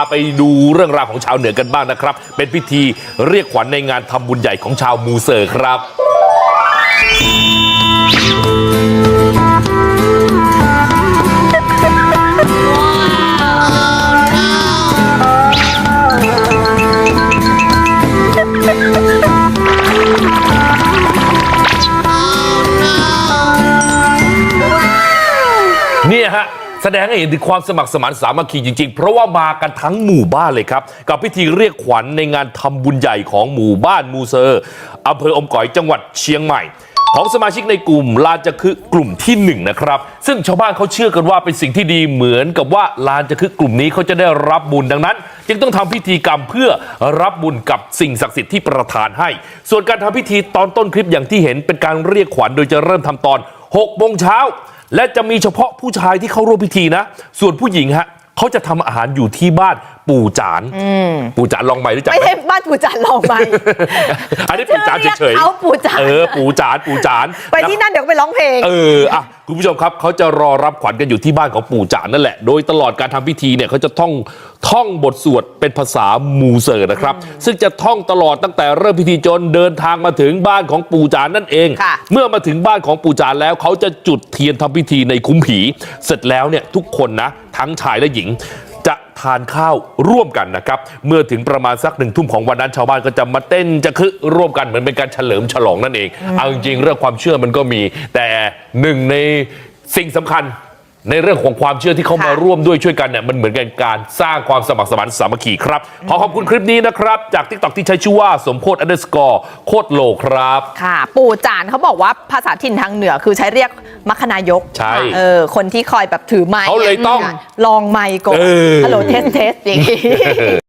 าไปดูเรื่องราวของชาวเหนือกันบ้างนะครับ เป็นพิธีเรียกขวัญในงานทำบุญใหญ่ของชาวมูเซอร์ครับเนี่ยฮะ แสดงให้เห็นถึงความสมัครสมานสามัคคีจริง ๆ เพราะว่ามากันทั้งหมู่บ้านเลยครับ กับพิธีเรียกขวัญในงานทำบุญใหญ่ของหมู่บ้านมูเซอร์อำเภออมก๋อยจังหวัดเชียงใหม่ ของสมาชิกในกลุ่มลานจะคือกลุ่มที่หนึ่งนะครับ ซึ่งชาวบ้านเขาเชื่อกันว่าเป็นสิ่งที่ดีเหมือนกับว่าลานจะคือกลุ่มนี้เขาจะได้รับบุญดังนั้น จึงต้องทำพิธีกรรมเพื่อรับบุญกับสิ่งศักดิ์สิทธิ์ที่ประทานให้ ส่วนการทำพิธีตอนต้นคลิปอย่างที่เห็นเป็นการเรียกขวัญโดยจะเริ่มทำตอน6โมงเช้า และจะมีเฉพาะผู้ชายที่เข้าร่วมพิธีนะส่วนผู้หญิงฮะเขาจะทำอาหารอยู่ที่บ้าน ปู่จานปู่จานลองใหม่รู้จักไม่ไหมใช่บ้านปู่จันลองไหมอันนี้ปู่จานเฉยชื่อเรียกเขาปู่จานเออปู่จานปู่จานไปที่นั่นเดี๋ยวก็ไปร้องเพลง เอออะคุณผู้ชมครับเขาจะรอรับขวัญกันอยู่ที่บ้านของปู่จานนั่นแหละ โดยตลอดการทำพิธีเนี่ยเขาจะท่องท่องบทสวดเป็นภาษามูเซอร์นะครับ ซึ่งจะท่องตลอดตั้งแต่เริ่มพิธีจนเดินทางมาถึงบ้านของปู่จานนั่นเองค่ะเมื่อมาถึงบ้านของปู่จานแล้วเขาจะจุดเทียนทำพิธีในคุ้มผี เสร็จแล้วเนี่ยทุกคนนะ ทั้งชายและหญิง จะทานข้าวร่วมกันนะครับ เมื่อถึงประมาณสักหนึ่งทุ่มของวันนั้นชาวบ้านก็จะมาเต้นจะคึร่วมกันเหมือนเป็นการเฉลิมฉลองนั่นเอง เอาจริงๆเรื่องความเชื่อมันก็มี แต่หนึ่งในสิ่งสำคัญ ในเรื่องของความเชื่อที่เขามาค่ะร่วมด้วยช่วยกันเนี่ยมันเหมือนกันการสร้างความสมัครสมานสามัคคีครับ ขอขอบคุณคลิปนี้นะครับจากทิกตอกที่ใช้ชื่อว่าสมโพธิอันเดอร์สกอร์โคตรโลครับ ค่ะ ปู่จานเขาบอกว่าภาษาถิ่นทางเหนือคือใช้เรียกมัคคณายกใช่เออคนที่คอยแบบถือไม้เขาเลยต้องลองไม้ก่อนเออฮัลโหลเทสเทสอย่างงี้